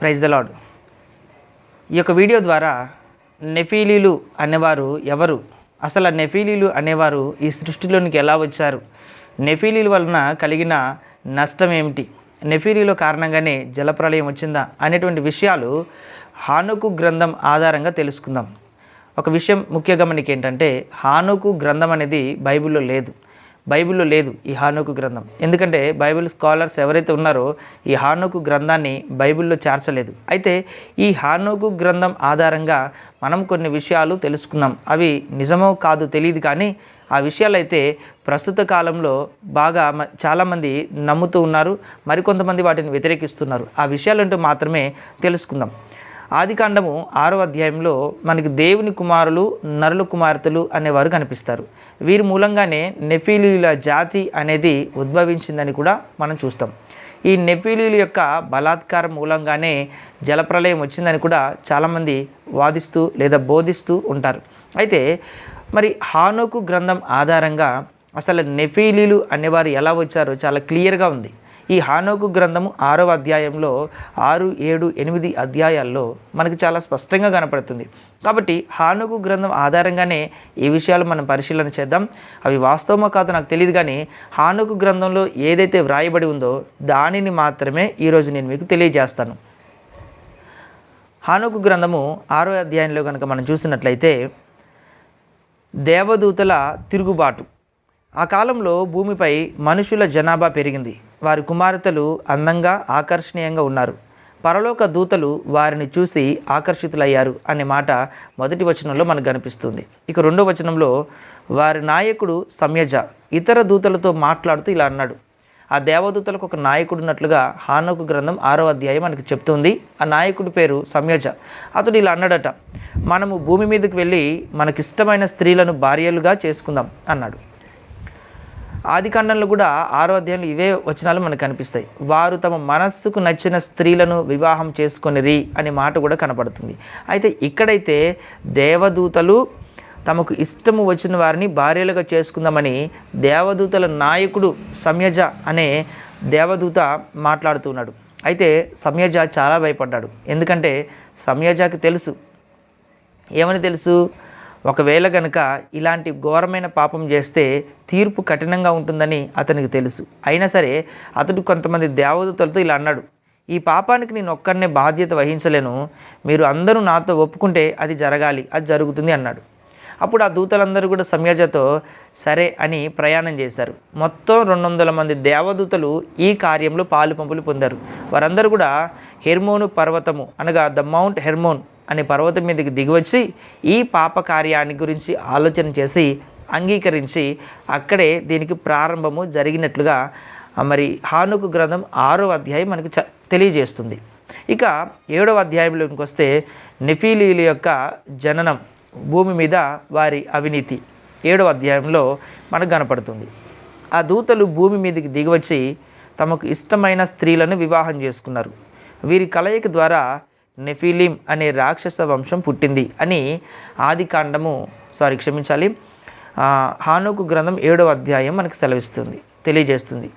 Praise the lord ఈ యొక్క video ద్వారా నెఫీలీలు అనేవారు ఎవరు? అసలు నెఫీలీలు అనేవారు ఈ సృష్టిలోనికి ఎలా వచ్చారు? నెఫీలీల వలన కలిగిన నష్టం ఏమిటి? నెఫీలీల కారణంగానే జలప్రలయం వచ్చిందా? అనేటువంటి విషయాలు హానుకు గ్రంథం ఆధారంగా తెలుసుకుందాం. ఒక విషయం ముఖ్య గమనిక ఏంటంటే హానుకు గ్రంథం అనేది బైబిల్లో లేదు. బైబిల్లో లేదు ఈ హానుకు గ్రంథం. ఎందుకంటే బైబిల్ స్కాలర్స్ ఎవరైతే ఉన్నారో ఈ హానుకు గ్రంథాన్ని బైబిల్లో చేర్చలేదు. అయితే ఈ హానుకు గ్రంథం ఆధారంగా మనం కొన్ని విషయాలు తెలుసుకుందాం. అవి నిజమో కాదు తెలియదు కానీ ఆ విషయాలు అయితే ప్రస్తుత కాలంలో బాగా మ- చాలామంది నమ్ముతూ ఉన్నారు. మరికొంతమంది వాటిని వ్యతిరేకిస్తున్నారు. ఆ విషయాలంటూ మాత్రమే తెలుసుకుందాం. ఆదికాండము ఆరో అధ్యాయంలో మనకి దేవుని కుమారులు నరుల కుమార్తెలు అనేవారు కనిపిస్తారు. వీరి మూలంగానే నెఫీలీల జాతి అనేది ఉద్భవించిందని కూడా మనం చూస్తాం. ఈ నెఫీలీల యొక్క బలాత్కారం మూలంగానే జలప్రలయం వచ్చిందని కూడా చాలామంది వాదిస్తూ లేదా బోధిస్తూ ఉంటారు. అయితే మరి హానోకు గ్రంథం ఆధారంగా అసలు నెఫీలీలు అనేవారు ఎలా వచ్చారో చాలా క్లియర్గా ఉంది. ఈ హానోకు గ్రంథము ఆరవ అధ్యాయంలో ఆరు ఏడు ఎనిమిది అధ్యాయాల్లో మనకు చాలా స్పష్టంగా కనపడుతుంది. కాబట్టి హానుకు గ్రంథం ఆధారంగానే ఈ విషయాలు మనం పరిశీలన చేద్దాం. అవి వాస్తవమో కాదో నాకు తెలియదు కానీ హానుకు గ్రంథంలో ఏదైతే వ్రాయబడి ఉందో దానిని మాత్రమే ఈరోజు నేను మీకు తెలియజేస్తాను. హానుకు గ్రంథము ఆరో అధ్యాయంలో కనుక మనం చూసినట్లయితే దేవదూతల తిరుగుబాటు. ఆ కాలంలో భూమిపై మనుషుల జనాభా పెరిగింది. వారి కుమార్తెలు అందంగా ఆకర్షణీయంగా ఉన్నారు. పరలోక దూతలు వారిని చూసి ఆకర్షితులయ్యారు అనే మాట మొదటి వచనంలో మనకు కనిపిస్తుంది. ఇక రెండో వచనంలో వారి నాయకుడు సమ్యజ ఇతర దూతలతో మాట్లాడుతూ ఇలా అన్నాడు. ఆ దేవదూతలకు ఒక నాయకుడు ఉన్నట్లుగా హానోకు గ్రంథం ఆరో అధ్యాయం మనకు చెప్తుంది. ఆ నాయకుడి పేరు సంయోజ అతడు ఇలా అన్నాడట మనము భూమి మీదకి వెళ్ళి మనకిష్టమైన స్త్రీలను భార్యలుగా చేసుకుందాం అన్నాడు. ఆది కాండంలో కూడా ఆరో అధ్యాయంలో ఇవే వచనాలు మనకు కనిపిస్తాయి. వారు తమ మనస్సుకు నచ్చిన స్త్రీలను వివాహం చేసుకొనిరి అనే మాట కూడా కనపడుతుంది అయితే ఇక్కడైతే దేవదూతలు తమకు ఇష్టము వచ్చిన వారిని భార్యలుగా చేసుకుందామని దేవదూతల నాయకుడు సంయజ అనే దేవదూత మాట్లాడుతున్నాడు అయితే సమ్యజ చాలా భయపడ్డాడు. ఎందుకంటే సంయజకి తెలుసు. ఏమని తెలుసు? ఒకవేళ గనక ఇలాంటి ఘోరమైన పాపం చేస్తే తీర్పు కఠినంగా ఉంటుందని అతనికి తెలుసు. అయినా సరే అతడు కొంతమంది దేవదూతలతో ఇలా అన్నాడు ఈ పాపానికి నేను ఒక్కరినే బాధ్యత వహించలేను. మీరు అందరూ నాతో ఒప్పుకుంటే అది జరగాలి అది జరుగుతుంది అన్నాడు. అప్పుడు ఆ దూతలందరూ కూడా సంయోజతో సరే అని ప్రయాణం చేశారు. మొత్తం రెండు వందల మంది దేవదూతలు ఈ కార్యంలో పాలు పంపులు పొందారు. వారందరూ కూడా హెర్మోను పర్వతము అనగా ద మౌంట్ హెర్మోన్ అనే పర్వతం మీదకి దిగివచ్చి ఈ పాప కార్యాన్ని గురించి ఆలోచన చేసి అంగీకరించి అక్కడే దీనికి ప్రారంభము జరిగినట్లుగా మరి హానుకు గ్రంథం ఆరో అధ్యాయం మనకు చ తెలియజేస్తుంది. ఇక ఏడవ అధ్యాయంలోకి వస్తే నిఫీలీల యొక్క జననం భూమి మీద వారి అవినీతి ఏడవ అధ్యాయంలో మనకు కనపడుతుంది. ఆ దూతలు భూమి మీదకి దిగివచ్చి తమకు ఇష్టమైన స్త్రీలను వివాహం చేసుకున్నారు. వీరి కలయిక ద్వారా నెఫిలిం అనే రాక్షస వంశం పుట్టింది అని ఆది కాండము సారీ క్షమించాలి. హానుకు గ్రంథం ఏడవ అధ్యాయం మనకు సెలవిస్తుంది తెలియజేస్తుంది.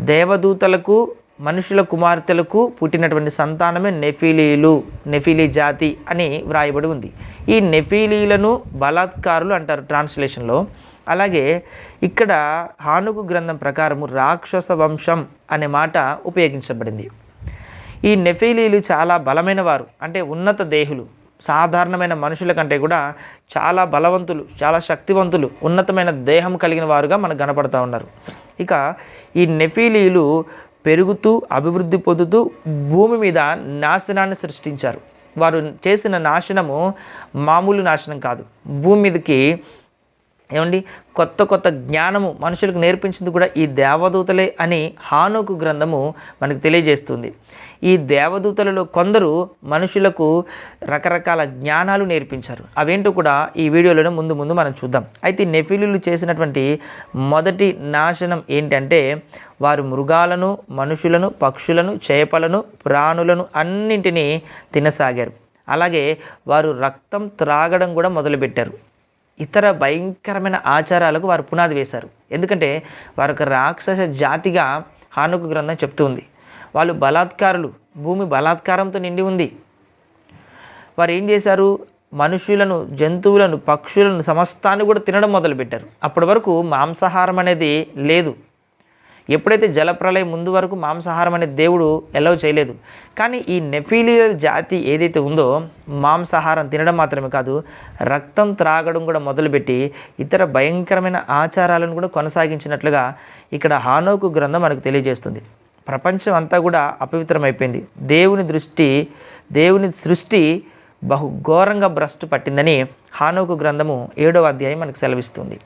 దేవదూతలకు మనుషుల కుమార్తెలకు పుట్టినటువంటి సంతానమే నెఫీలీలు నెఫిలీ జాతి అని వ్రాయబడి ఉంది. ఈ నెఫీలీలను బలాత్కారులు అంటారు ట్రాన్స్లేషన్లో. అలాగే ఇక్కడ హానుకు గ్రంథం ప్రకారము రాక్షస వంశం అనే మాట ఉపయోగించబడింది. ఈ నెఫీలీలు చాలా బలమైన వారు అంటే ఉన్నత దేహులు. సాధారణమైన మనుషుల కంటే కూడా చాలా బలవంతులు చాలా శక్తివంతులు ఉన్నతమైన దేహం కలిగిన వారుగా మనకు కనపడతా ఉన్నారు. ఇక ఈ నెఫీలీలు పెరుగుతూ అభివృద్ధి పొందుతూ భూమి మీద నాశనాన్ని సృష్టించారు. వారు చేసిన నాశనము మామూలు నాశనం కాదు. భూమి మీదకి ఏమండి? కొత్త కొత్త జ్ఞానము మనుషులకు నేర్పించింది కూడా ఈ దేవదూతలే అని హానోకు గ్రంథము మనకు తెలియజేస్తుంది. ఈ దేవదూతలలో కొందరు మనుషులకు రకరకాల జ్ఞానాలు నేర్పించారు. అవేంటో కూడా ఈ వీడియోలోనే ముందు ముందు మనం చూద్దాం. అయితే ఈ నెఫిలీలు చేసినటువంటి మొదటి నాశనం ఏంటంటే వారు మృగాలను మనుషులను పక్షులను చేపలను ప్రాణులను అన్నింటినీ తినసాగారు. అలాగే వారు రక్తం త్రాగడం కూడా మొదలుపెట్టారు. ఇతర భయంకరమైన ఆచారాలకు వారు పునాది వేశారు. ఎందుకంటే వారికి రాక్షస జాతిగా హానుకు గ్రంథం చెప్తుంది. వాళ్ళు బలాత్కారులు భూమి బలాత్కారంతో నిండి ఉంది. వారు ఏం చేశారు? మనుషులను జంతువులను పక్షులను సమస్తాన్ని కూడా తినడం మొదలుపెట్టారు. అప్పటి వరకు మాంసాహారం అనేది లేదు. ఎప్పుడైతే జలప్రలయం ముందు వరకు మాంసాహారం అనేది దేవుడు ఎలవ్ చేయలేదు కానీ ఈ నెఫీలియల్ జాతి ఏదైతే ఉందో మాంసాహారం తినడం మాత్రమే కాదు రక్తం త్రాగడం కూడా మొదలుపెట్టి ఇతర భయంకరమైన ఆచారాలను కూడా కొనసాగించినట్లుగా ఇక్కడ హానోకు గ్రంథం మనకు తెలియజేస్తుంది. ప్రపంచం అంతా కూడా అపవిత్రమైపోయింది. దేవుని దృష్టి దేవుని సృష్టి బహు ఘోరంగా భ్రష్టు పట్టిందని హానోకు గ్రంథము ఏడవ అధ్యాయం మనకు సెలవిస్తుంది.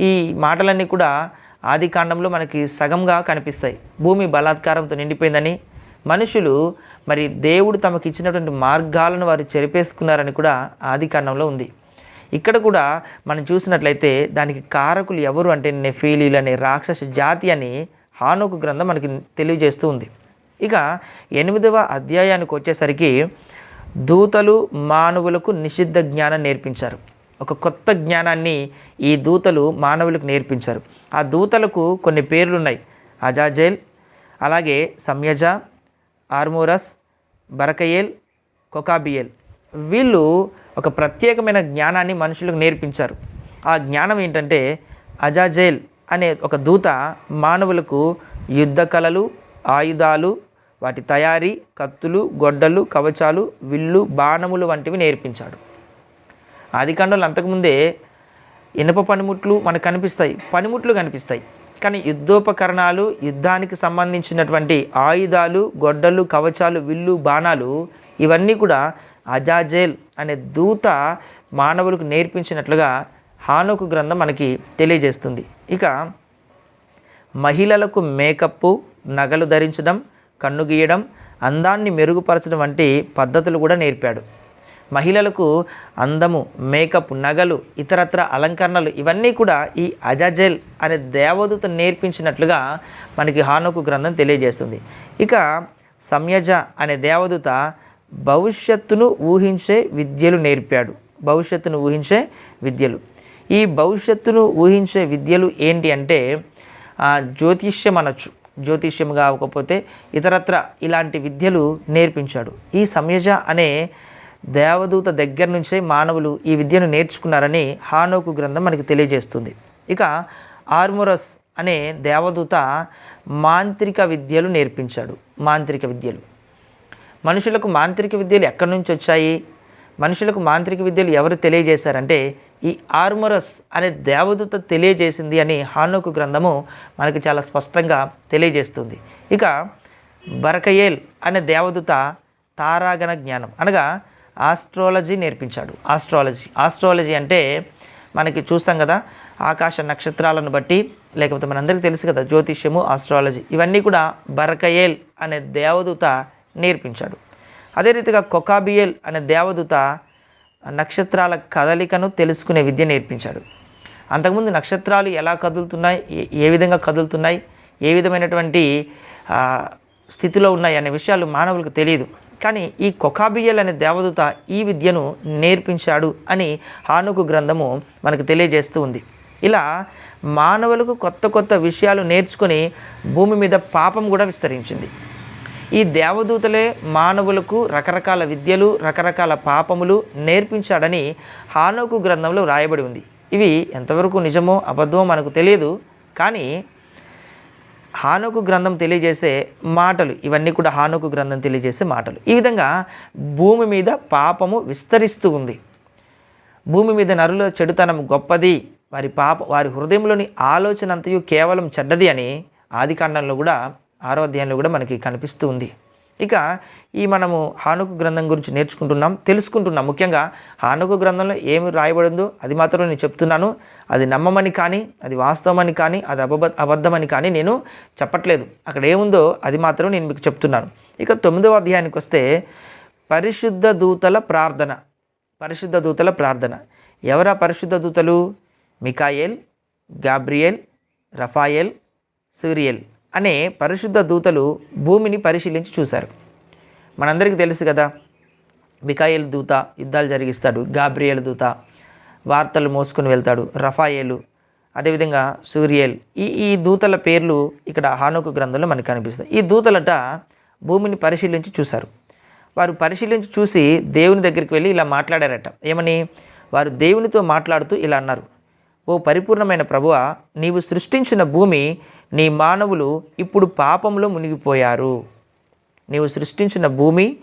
ఈ మాటలన్నీ కూడా ఆది కాండంలో మనకి సగంగా కనిపిస్తాయి. భూమి బలాత్కారంతో నిండిపోయిందని మనుషులు మరి దేవుడు తమకు ఇచ్చినటువంటి మార్గాలను వారు చెరిపేసుకున్నారని కూడా ఆది కాండంలో ఉంది. ఇక్కడ కూడా మనం చూసినట్లయితే దానికి కారకులు ఎవరు అంటే నెఫీలీలు అనే రాక్షస జాతి అని హానోకు గ్రంథం మనకి తెలియజేస్తూ ఉంది. ఇక ఎనిమిదవ అధ్యాయానికి వచ్చేసరికి దూతలు మానవులకు నిషిద్ధ జ్ఞానం నేర్పించారు. ఒక కొత్త జ్ఞానాన్ని ఈ దూతలు మానవులకు నేర్పించారు. ఆ దూతలకు కొన్ని పేర్లు ఉన్నాయి అజాజేల్ అలాగే సంయజ ఆర్మోరస్ బరకయేల్ కొకాబియేల్. వీళ్ళు ఒక ప్రత్యేకమైన జ్ఞానాన్ని మనుషులకు నేర్పించారు. ఆ జ్ఞానం ఏంటంటే అజాజేల్ అనే ఒక దూత మానవులకు యుద్ధ కళలు ఆయుధాలు వాటి తయారీ కత్తులు గొడ్డలు కవచాలు విల్లు బాణములు వంటివి నేర్పించాడు. ఆదికాండంలో అంతకుముందే ఇనుప పనిముట్లు మనకు కనిపిస్తాయి పనిముట్లు కనిపిస్తాయి. కానీ యుద్ధోపకరణాలు యుద్ధానికి సంబంధించినటువంటి ఆయుధాలు గొడ్డలు కవచాలు విల్లు బాణాలు ఇవన్నీ కూడా అజాజేల్ అనే దూత మానవులకు నేర్పించినట్లుగా హానోకు గ్రంథం మనకి తెలియజేస్తుంది. ఇక మహిళలకు మేకప్పు నగలు ధరించడం కన్ను గీయడం అందాన్ని మెరుగుపరచడం వంటి పద్ధతులు కూడా నేర్పాడు. మహిళలకు అందము మేకప్ నగలు ఇతరత్ర అలంకరణలు ఇవన్నీ కూడా ఈ అజాజెల్ అనే దేవదూత నేర్పించినట్లుగా మనకి హానోకు గ్రంథం తెలియజేస్తుంది. ఇక సంయజ అనే దేవదూత భవిష్యత్తును ఊహించే విద్యలు నేర్పాడు. భవిష్యత్తును ఊహించే విద్యలు. ఈ భవిష్యత్తును ఊహించే విద్యలు ఏంటి అంటే జ్యోతిష్యం అనొచ్చు. జ్యోతిష్యం కాకపోతే ఇతరత్ర ఇలాంటి విద్యలు నేర్పించాడు. ఈ సంయజ అనే దేవదూత దగ్గర నుంచే మానవులు ఈ విద్యను నేర్చుకున్నారని హానోకు గ్రంథం మనకి తెలియజేస్తుంది. ఇక ఆర్మురస్ అనే దేవదూత మాంత్రిక విద్యలు నేర్పించాడు. మాంత్రిక విద్యలు. మనుషులకు మాంత్రిక విద్యలు ఎక్కడి నుంచి వచ్చాయి? మనుషులకు మాంత్రిక విద్యలు ఎవరు తెలియజేశారంటే ఈ ఆర్మరస్ అనే దేవదూత తెలియజేసింది అని హానోకు గ్రంథము మనకు చాలా స్పష్టంగా తెలియజేస్తుంది. ఇక బరకయేల్ అనే దేవదూత తారాగణ జ్ఞానం అనగా ఆస్ట్రాలజీ నేర్పించాడు. ఆస్ట్రాలజీ. ఆస్ట్రాలజీ అంటే మనకి చూస్తాం కదా ఆకాశ నక్షత్రాలను బట్టి లేకపోతే మనందరికీ తెలుసు కదా జ్యోతిష్యము ఆస్ట్రాలజీ ఇవన్నీ కూడా బరకయేల్ అనే దేవదూత నేర్పించాడు. అదే రీతిగా కొకాబియల్ అనే దేవదూత నక్షత్రాల కదలికను తెలుసుకునే విద్య నేర్పించాడు. అంతకుముందు నక్షత్రాలు ఎలా కదులుతున్నాయి ఏ- ఏ విధంగా కదులుతున్నాయి ఏ విధమైనటువంటి స్థితిలో ఉన్నాయి అనే విషయాలు మానవులకు తెలియదు. కానీ ఈ కొకాబియల్ అనే దేవదూత ఈ విద్యను నేర్పించాడు అని హానుకు గ్రంథము మనకు తెలియజేస్తూ ఉంది. ఇలా మానవులకు కొత్త కొత్త విషయాలు నేర్చుకొని భూమి మీద పాపం కూడా విస్తరించింది. ఈ దేవదూతలే మానవులకు రకరకాల విద్యలు రకరకాల పాపములు నేర్పించాడని హానోకు గ్రంథంలో రాయబడి ఉంది. ఇవి ఎంతవరకు నిజమో అబద్ధమో మనకు తెలియదు. కానీ హానుకు గ్రంథం తెలియజేసే మాటలు ఇవన్నీ కూడా హానుకు గ్రంథం తెలియజేసే మాటలు. ఈ విధంగా భూమి మీద పాపము విస్తరిస్తూ ఉంది. భూమి మీద నరుల చెడుతనం గొప్పది. వారి పాప వారి హృదయంలోని ఆలోచన అంతయు కేవలం చెడ్డది అని ఆదికాండంలో కూడా ఆరో అధ్యాయంలో కూడా మనకి కనిపిస్తూ ఉంది. ఇక ఈ మనము హానుకు గ్రంథం గురించి నేర్చుకుంటున్నాం తెలుసుకుంటున్నాం. ముఖ్యంగా హానుకు గ్రంథంలో ఏమి రాయబడిందో అది మాత్రం నేను చెప్తున్నాను. అది నమ్మమని కానీ అది వాస్తవమని కానీ అది అబద్ధ అబద్ధమని కానీ నేను చెప్పట్లేదు. అక్కడ ఏముందో అది మాత్రం నేను మీకు చెప్తున్నాను. ఇక తొమ్మిదవ అధ్యాయానికి వస్తే పరిశుద్ధ దూతల ప్రార్థన. పరిశుద్ధ దూతల ప్రార్థన. ఎవరా పరిశుద్ధ దూతలు? Michael Gabriel Raphael Suriel. అనే పరిశుద్ధ దూతలు భూమిని పరిశీలించి చూశారు. మనందరికీ తెలుసు కదా మికాయేల్ దూత యుద్ధాలు జరిగిస్తాడు గాబ్రియల్ దూత వార్తలు మోసుకొని వెళ్తాడు రఫాయేలు అదేవిధంగా సూర్యల్. ఈ ఈ దూతల పేర్లు ఇక్కడ హానుకు గ్రంథంలో మనకు కనిపిస్తాయి. ఈ దూతలట భూమిని పరిశీలించి చూశారు. వారు పరిశీలించి చూసి దేవుని దగ్గరికి వెళ్ళి ఇలా మాట్లాడారట. ఏమని? వారు దేవునితో మాట్లాడుతూ ఇలా అన్నారు. ఓ పరిపూర్ణమైన ప్రభువ నీవు సృష్టించిన భూమి నీ మానవులు ఇప్పుడు పాపంలో మునిగిపోయారు. నీవు సృష్టించిన భూమి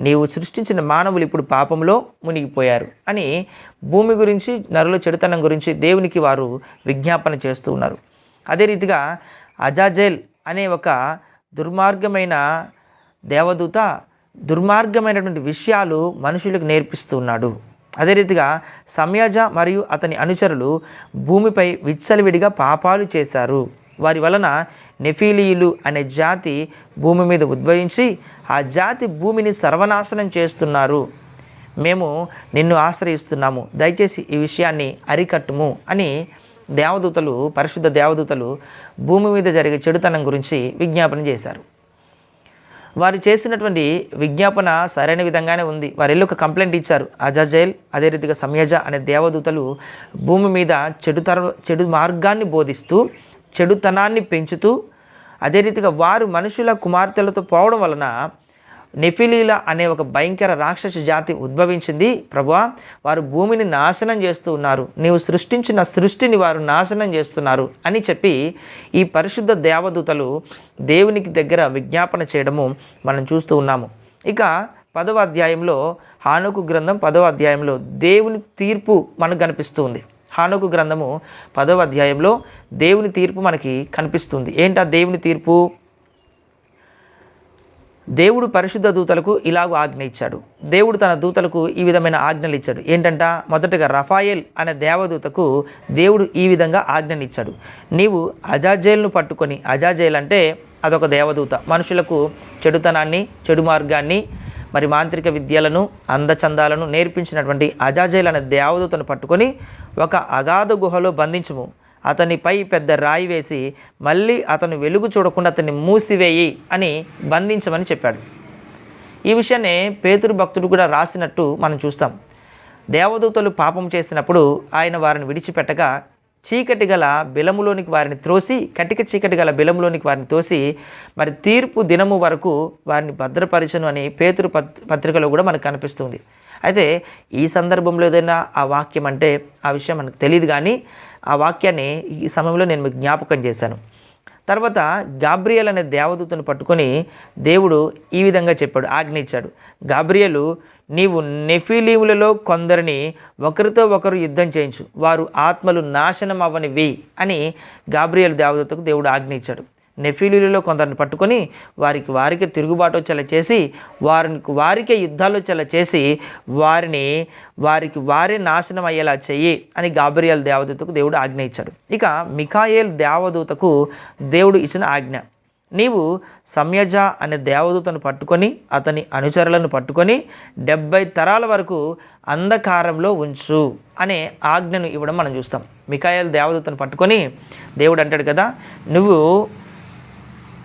నీవు సృష్టించిన మానవులు ఇప్పుడు పాపంలో మునిగిపోయారు అని భూమి గురించి నరుల చెడుతనం గురించి దేవునికి వారు విజ్ఞాపన చేస్తూ ఉన్నారు. అదే రీతిగా అజాజేల్ అనే ఒక దుర్మార్గమైన దేవదూత దుర్మార్గమైనటువంటి విషయాలు మనుషులకు నేర్పిస్తూ ఉన్నాడు. అదే రీతిగా సమయజ మరియు అతని అనుచరులు భూమిపై విచ్చలవిడిగా పాపాలు చేశారు. వారి వలన నెఫీలీయులు అనే జాతి భూమి మీద ఉద్భవించి ఆ జాతి భూమిని సర్వనాశనం చేస్తున్నారు. మేము నిన్ను ఆశ్రయిస్తున్నాము. దయచేసి ఈ విషయాన్ని అరికట్టుము అని దేవదూతలు పరిశుద్ధ దేవదూతలు భూమి మీద జరిగే చెడుతనం గురించి విజ్ఞాపన చేశారు. వారు చేసినటువంటి విజ్ఞాపన సరైన విధంగానే ఉంది. వారు వెళ్ళి ఒక కంప్లైంట్ ఇచ్చారు. అజాజైల్ అదే రీతిగా సమయజ అనే దేవదూతలు భూమి మీద చెడు తర చెడు మార్గాన్ని బోధిస్తూ చెడుతనాన్ని పెంచుతూ అదే రీతిగా వారు మనుషుల కుమార్తెలతో పోవడం వలన నెఫిలీల అనే ఒక భయంకర రాక్షస జాతి ఉద్భవించింది. ప్రభువా వారు భూమిని నాశనం చేస్తూ ఉన్నారు. నీవు సృష్టించిన సృష్టిని వారు నాశనం చేస్తున్నారు అని చెప్పి ఈ పరిశుద్ధ దేవదూతలు దేవునికి దగ్గర విజ్ఞాపన చేయడము మనం చూస్తూ ఉన్నాము. ఇక పదవ అధ్యాయంలో హానుకు గ్రంథం పదవ అధ్యాయంలో దేవుని తీర్పు మనకు కనిపిస్తుంది. హానుకు గ్రంథము పదవ అధ్యాయంలో దేవుని తీర్పు మనకి కనిపిస్తుంది. ఏంటా దేవుని తీర్పు? దేవుడు పరిశుద్ధ దూతలకు ఇలాగూ ఆజ్ఞ ఇచ్చాడు. దేవుడు తన దూతలకు ఈ విధమైన ఆజ్ఞలు ఇచ్చాడు. ఏంటంట? మొదటగా రఫాయెల్ అనే దేవదూతకు దేవుడు ఈ విధంగా ఆజ్ఞనిచ్చాడు నీవు అజాజేల్ను పట్టుకొని అజాజేల్ అంటే అదొక దేవదూత. మనుషులకు చెడుతనాన్ని చెడు మార్గాన్ని మరి మాంత్రిక విద్యలను అందచందాలను నేర్పించినటువంటి అజాజేల్ అనే దేవదూతను పట్టుకొని ఒక అగాధ గుహలో బంధించుము. అతనిపై పెద్ద రాయి వేసి మళ్ళీ అతను వెలుగు చూడకుండా అతన్ని మూసివేయి అని బంధించమని చెప్పాడు. ఈ విషయాన్ని పేతురు భక్తుడు కూడా రాసినట్టు మనం చూస్తాం. దేవదూతలు పాపం చేసినప్పుడు ఆయన వారిని విడిచిపెట్టగా చీకటి గల బిలములోనికి వారిని త్రోసి కటిక చీకటి గల బిలములోనికి వారిని తోసి మరి తీర్పు దినము వరకు వారిని భద్రపరచను అని పేతురు పత్ పత్రికలో కూడా మనకు కనిపిస్తుంది. అయితే ఈ సందర్భంలో ఏదైనా ఆ వాక్యం అంటే ఆ విషయం మనకు తెలియదు కానీ ఆ వాక్యాన్ని ఈ సమయంలో నేను మీకు జ్ఞాపకం చేశాను. తర్వాత గాబ్రియల్ అనే దేవదూతను పట్టుకొని దేవుడు ఈ విధంగా చెప్పాడు ఆజ్ఞించాడు. గాబ్రియలు నీవు నెఫిలీములలో కొందరిని ఒకరితో ఒకరు యుద్ధం చేయించు వారు ఆత్మలు నాశనం అవ్వనివి అని గాబ్రియల్ దేవదూతకు దేవుడు ఆజ్ఞ నెఫిలీలలో కొందరిని పట్టుకొని వారికి వారికి తిరుగుబాటు వచ్చేలా చేసి వారికి వారికే యుద్ధాలు వచ్చేలా చేసి వారిని వారికి వారే నాశనం అయ్యేలా చెయ్యి అని గాబ్రియల్ దేవదూతకు దేవుడు ఆజ్ఞ ఇచ్చాడు. ఇక మిఖాయేల్ దేవదూతకు దేవుడు ఇచ్చిన ఆజ్ఞ నీవు సమ్యజ అనే దేవదూతను పట్టుకొని అతని అనుచరులను పట్టుకొని డెబ్బై తరాల వరకు అంధకారంలో ఉంచు అనే ఆజ్ఞను ఇవ్వడం మనం చూస్తాం. మికాయల్ దేవదూతను పట్టుకొని దేవుడు అంటాడు కదా నువ్వు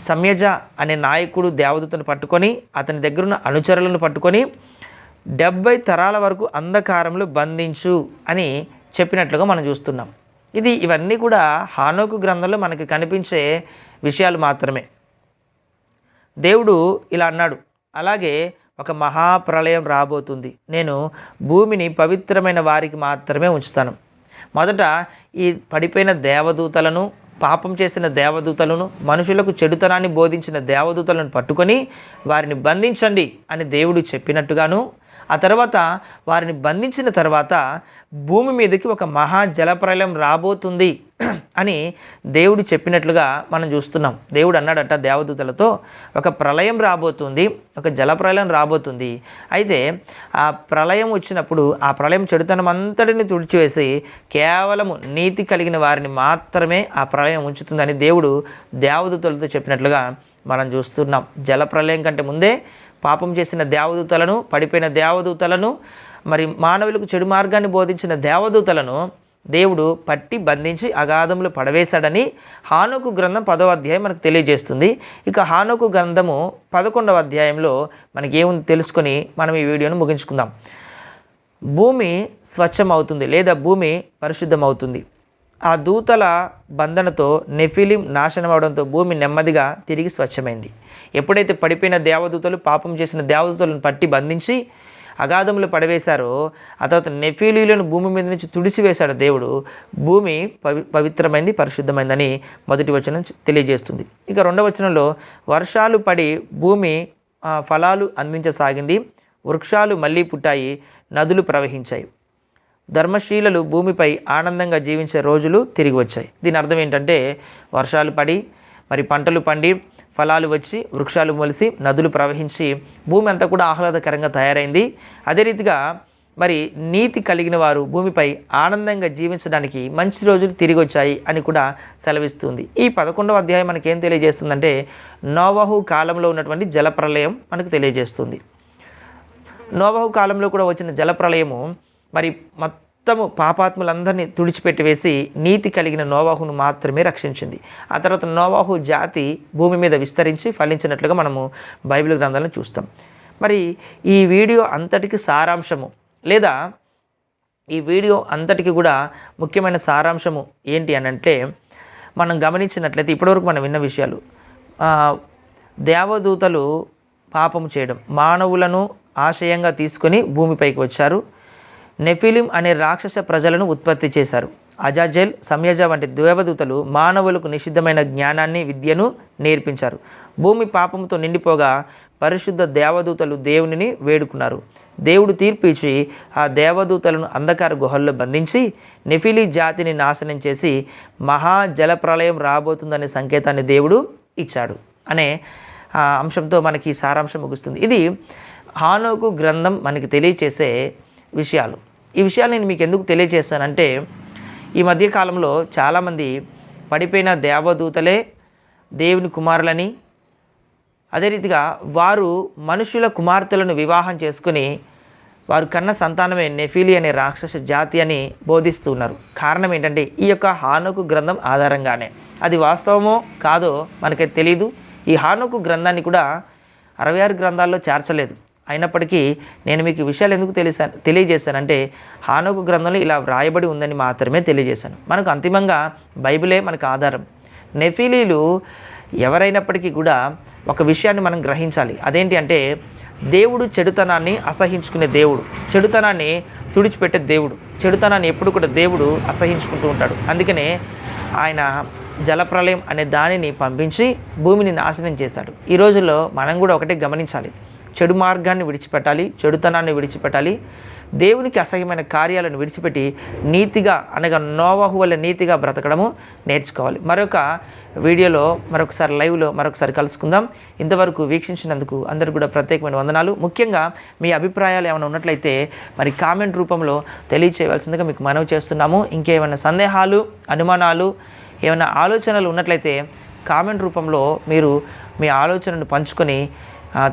సమ్యజ అనే నాయకుడు దేవదూతను పట్టుకొని అతని దగ్గరున్న అనుచరులను పట్టుకొని డెబ్బై తరాల వరకు అంధకారంలో బంధించు అని చెప్పినట్లుగా మనం చూస్తున్నాం. ఇది ఇవన్నీ కూడా హానోకు గ్రంథంలో మనకి కనిపించే విషయాలు మాత్రమే. దేవుడు ఇలా అన్నాడు అలాగే ఒక మహాప్రళయం రాబోతుంది. నేను భూమిని పవిత్రమైన వారికి మాత్రమే ఉంచుతాను. మొదట ఈ పడిపోయిన దేవదూతలను పాపం చేసిన దేవదూతలను మనుషులకు చెడుతనాన్ని బోధించిన దేవదూతలను పట్టుకొని వారిని బంధించండి అని దేవుడు చెప్పినట్టుగాను ఆ తర్వాత వారిని బంధించిన తర్వాత భూమి మీదకి ఒక మహా జలప్రలయం రాబోతుంది అని దేవుడు చెప్పినట్లుగా మనం చూస్తున్నాం. దేవుడు అన్నాడట దేవదూతలతో ఒక ప్రళయం రాబోతుంది ఒక జలప్రలయం రాబోతుంది. అయితే ఆ ప్రళయం వచ్చినప్పుడు ఆ ప్రళయం చెడుతనం అంతటిని తుడిచివేసి కేవలము నీతి కలిగిన వారిని మాత్రమే ఆ ప్రళయం ఉంచుతుందని దేవుడు దేవదూతలతో చెప్పినట్లుగా మనం చూస్తున్నాం. జలప్రలయం కంటే ముందే పాపం చేసిన దేవదూతలను పడిపోయిన దేవదూతలను మరి మానవులకు చెడు మార్గాన్ని బోధించిన దేవదూతలను దేవుడు పట్టి బంధించి అగాధంలో పడవేశాడని హానుకు గ్రంథం పదవ అధ్యాయం మనకు తెలియజేస్తుంది. ఇక హానుకు గ్రంథము పదకొండవ అధ్యాయంలో మనకి ఏముంది తెలుసుకొని మనం ఈ వీడియోను ముగించుకుందాం. భూమి స్వచ్ఛమవుతుంది లేదా భూమి పరిశుద్ధమవుతుంది? ఆ దూతల బంధనతో నెఫిలిం నాశనం అవడంతో భూమి నెమ్మదిగా తిరిగి స్వచ్ఛమైంది. ఎప్పుడైతే పడిపోయిన దేవదూతలు పాపం చేసిన దేవదూతలను పట్టి బంధించి అగాధములు పడవేశారో ఆ తర్వాత నెఫీలీలను భూమి మీద నుంచి తుడిచివేశాడు దేవుడు. భూమి పవి పవిత్రమైంది పరిశుద్ధమైందని మొదటి వచనం తెలియజేస్తుంది. ఇక రెండవ వచనంలో వర్షాలు పడి భూమి ఫలాలు అందించసాగింది వృక్షాలు మళ్ళీ పుట్టాయి నదులు ప్రవహించాయి. ధర్మశీలలు భూమిపై ఆనందంగా జీవించే రోజులు తిరిగి వచ్చాయి. దీని అర్థం ఏంటంటే వర్షాలు పడి మరి పంటలు పండి ఫలాలు వచ్చి వృక్షాలు మొలిసి నదులు ప్రవహించి భూమి అంతా కూడా ఆహ్లాదకరంగా తయారైంది. అదే రీతిగా మరి నీతి కలిగిన వారు భూమిపై ఆనందంగా జీవించడానికి మంచి రోజులు తిరిగి వచ్చాయి అని కూడా సెలవిస్తుంది. ఈ పదకొండవ అధ్యాయం మనకేం ఏం తెలియజేస్తుందంటే నోవహు కాలంలో ఉన్నటువంటి జలప్రలయం మనకు తెలియజేస్తుంది. నోవహు కాలంలో కూడా వచ్చిన జలప్రలయము మరి మొత్తము పాపాత్ములందరినీ తుడిచిపెట్టి వేసి నీతి కలిగిన నోవాహును మాత్రమే రక్షించింది. ఆ తర్వాత నోవాహు జాతి భూమి మీద విస్తరించి ఫలించినట్లుగా మనము బైబిల్ గ్రంథాలను చూస్తాం. మరి ఈ వీడియో అంతటికి సారాంశము లేదా ఈ వీడియో అంతటికి కూడా ముఖ్యమైన సారాంశము ఏంటి అని అంటే మనం గమనించినట్లయితే ఇప్పటివరకు మనం విన్న విషయాలు. దేవదూతలు పాపము చేయడం మానవులను ఆశయంగా తీసుకొని భూమిపైకి వచ్చారు. నెఫిలిం అనే రాక్షస ప్రజలను ఉత్పత్తి చేశారు. అజాజెల్ సమయజ వంటి దేవదూతలు మానవులకు నిషిద్ధమైన జ్ఞానాన్ని విద్యను నేర్పించారు. భూమి పాపంతో నిండిపోగా పరిశుద్ధ దేవదూతలు దేవునిని వేడుకున్నారు. దేవుడు తీర్పు ఇచ్చి ఆ దేవదూతలను అంధకార గుహల్లో బంధించి నెఫిలి జాతిని నాశనం చేసి మహా జలప్రలయం రాబోతుందనే సంకేతాన్ని దేవుడు ఇచ్చాడు అనే ఆ, అంశంతో మనకి ఈ సారాంశం ముగుస్తుంది. ఇది హానోకు గ్రంథం మనకి తెలియచేసే విషయాలు. ఈ విషయాలు నేను మీకు ఎందుకు తెలియజేస్తానంటే ఈ మధ్య కాలంలో చాలామంది పడిపోయిన దేవదూతలే దేవుని కుమారులని అదే రీతిగా వారు మనుషుల కుమార్తెలను వివాహం చేసుకుని వారు కన్న సంతానమే నెఫీలి అనే రాక్షస జాతి అని బోధిస్తున్నారు కారణం ఏంటంటే ఈ యొక్క హానుకు గ్రంథం ఆధారంగానే. అది వాస్తవమో కాదో మనకైతే తెలియదు ఈ హానుకు గ్రంథాన్ని కూడా అరవై ఆరు గ్రంథాల్లో చేర్చలేదు. అయినప్పటికీ నేను మీకు విషయాలు ఎందుకు తెలిసాను తెలియజేశానంటే హానుకు గ్రంథంలో ఇలా వ్రాయబడి ఉందని మాత్రమే తెలియజేశాను. మనకు అంతిమంగా బైబిలే మనకు ఆధారం. నెఫీలీలు ఎవరైనప్పటికీ కూడా ఒక విషయాన్ని మనం గ్రహించాలి. అదేంటి అంటే దేవుడు చెడుతనాన్ని అసహించుకునే దేవుడు. చెడుతనాన్ని తుడిచిపెట్టే దేవుడు. చెడుతనాన్ని ఎప్పుడు కూడా దేవుడు అసహించుకుంటూ ఉంటాడు. అందుకనే ఆయన జలప్రలయం అనే దానిని పంపించి భూమిని నాశనం చేశాడు ఈ రోజుల్లో మనం కూడా ఒకటే గమనించాలి. చెడు మార్గాన్ని విడిచిపెట్టాలి చెడుతనాన్ని విడిచిపెట్టాలి. దేవునికి అసహ్యమైన కార్యాలను విడిచిపెట్టి నీతిగా అనగా నోవాహు వల్ల నీతిగా బ్రతకడము నేర్చుకోవాలి. మరొక వీడియోలో మరొకసారి లైవ్లో మరొకసారి కలుసుకుందాం. ఇంతవరకు వీక్షించినందుకు అందరికీ కూడా ప్రత్యేకమైన వందనాలు. ముఖ్యంగా మీ అభిప్రాయాలు ఏమైనా ఉన్నట్లయితే మరి కామెంట్ రూపంలో తెలియచేయవలసిందిగా మీకు మనవి చేస్తున్నాము. ఇంకేమైనా సందేహాలు అనుమానాలు ఏమైనా ఆలోచనలు ఉన్నట్లయితే కామెంట్ రూపంలో మీరు మీ ఆలోచనను పంచుకొని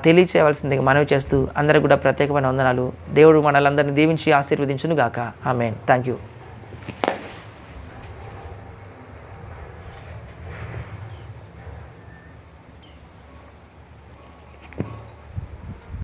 తెలియచేయవలసిందిగా మనవి చేస్తూ అందరికి కూడా ప్రత్యేకమైన వందనాలు. దేవుడు మనలందరినీ దీవించి ఆశీర్వదించును గాక ఆమెన్. Thank you